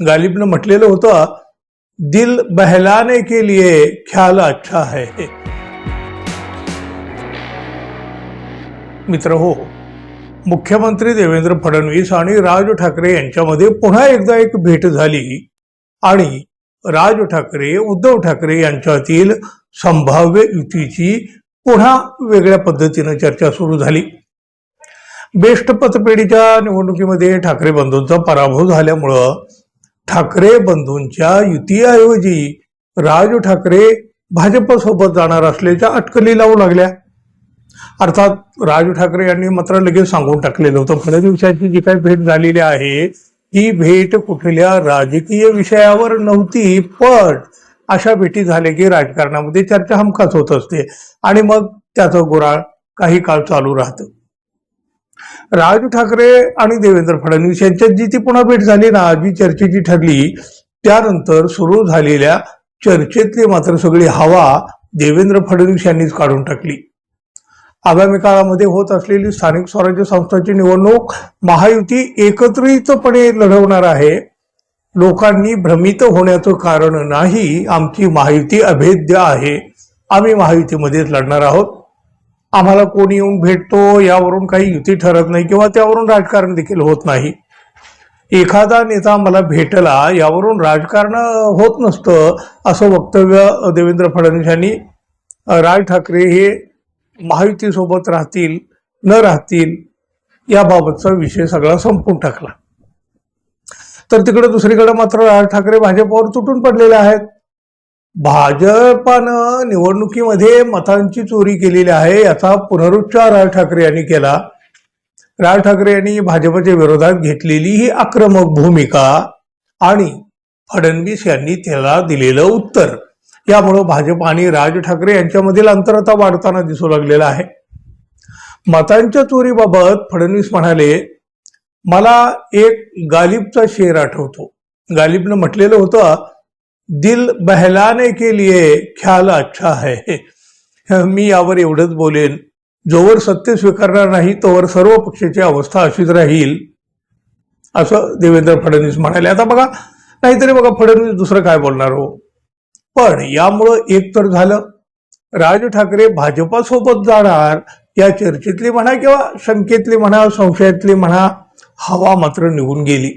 गालिबनं म्हटलेलं होतं दिल बहलाने के लिए ख्याल अच्छा है. मित्र हो, हो मुख्यमंत्री देवेंद्र फडणवीस आणि राज ठाकरे यांच्यामध्ये पुन्हा एकदा एक भेट झाली आणि राज ठाकरे उद्धव ठाकरे यांच्यातील संभाव्य युतीची पुन्हा वेगळ्या पद्धतीनं चर्चा सुरू झाली. बेस्ट पतपेढीच्या निवडणुकीमध्ये ठाकरे बंधूंचा पराभव झाल्यामुळं ठाकरे बंधूंच्या युतीऐवजी राज ठाकरे भाजपसोबत जाणार असल्याच्या अटकली लावू लागल्या. अर्थात राज ठाकरे यांनी मात्र लगेच सांगून टाकलेलं होतं. फडणवीसांची जी काही भेट झालेली आहे ही भेट कुठल्या राजकीय विषयावर नव्हती पण अशा भेटी झाल्या की राजकारणामध्ये चर्चा हमखास होत असते. आणि मग त्याचं गुराळ काही काळ चालू राहतं. राज ठाकरे आणि देवेंद्र फडणवीस यांच्यात जी ती पुन्हा भेट झाली ना जी चर्चेची ठरली त्यानंतर सुरू झालेल्या चर्चेतली मात्र सगळी हवा देवेंद्र फडणवीस यांनीच काढून टाकली. आगामी काळामध्ये होत असलेली स्थानिक स्वराज्य संस्थांची निवडणूक महायुती एकत्रितपणे लढवणार आहे. लोकांनी भ्रमित होण्याचं कारण नाही आमची महायुती अभेद्य आहे. आम्ही महायुतीमध्येच लढणार आहोत. आम्हाला कोणी येऊन भेटतो यावरून काही युती ठरत नाही किंवा त्यावरून राजकारण देखील होत नाही. एखादा नेता मला भेटला यावरून राजकारण होत नसतं असं वक्तव्य देवेंद्र फडणवीस यांनी राज ठाकरे हे महायुतीसोबत राहतील न राहतील याबाबतचा विषय सगळा संपून टाकला. तर तिकडे दुसरीकडे मात्र राज ठाकरे भाजपवर तुटून पडलेले आहेत. भाजपानं निवडणुकीमध्ये मतांची चोरी केलेली आहे याचा पुनरुच्चार राज ठाकरे यांनी केला. राज ठाकरे यांनी भाजपच्या विरोधात घेतलेली ही आक्रमक भूमिका आणि फडणवीस यांनी त्याला दिलेलं उत्तर. यामुळं भाजप आणि राज ठाकरे यांच्यामधील अंतर आता वाढताना दिसू लागलेला आहे. मतांच्या चोरीबाबत फडणवीस म्हणाले मला एक गालिबचा शेर आठवतो. गालिबनं म्हटलेलं होतं दिल बहलाने के लिए ख्याल अच्छा है। मी यावर एवढंच बोलेन जोवर सत्य स्वीकारणार नाही तोवर सर्व पक्षाची अवस्था अशीच राहील असं देवेंद्र फडणवीस म्हणाले. आता बघा नाहीतरी बघा फडणवीस दुसरं काय बोलणार हो? पण यामुळं एक तर झालं राज ठाकरे भाजपासोबत जाणार या चर्चेतली म्हणा किंवा शंकेतली म्हणा संशयातली म्हणा हवा मात्र निघून गेली.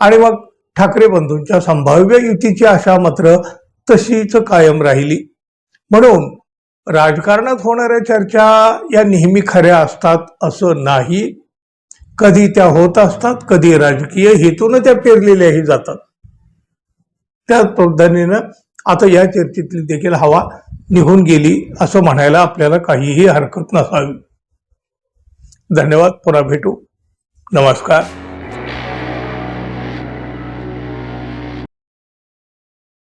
आणि मग ठाकरे बंधूंच्या संभाव्य युतीची आशा मात्र तशीच कायम राहिली. म्हणून राजकारणात होणाऱ्या चर्चा या नेहमी खऱ्या असतात असं नाही. कधी त्या होत असतात कधी राजकीय हेतून त्या पेरलेल्याही जातात. त्याच पद्धतीनं आता या चर्चेतली देखील हवा निघून गेली असं म्हणायला आपल्याला काहीही हरकत नसावी. धन्यवाद. पुन्हा भेटू. नमस्कार.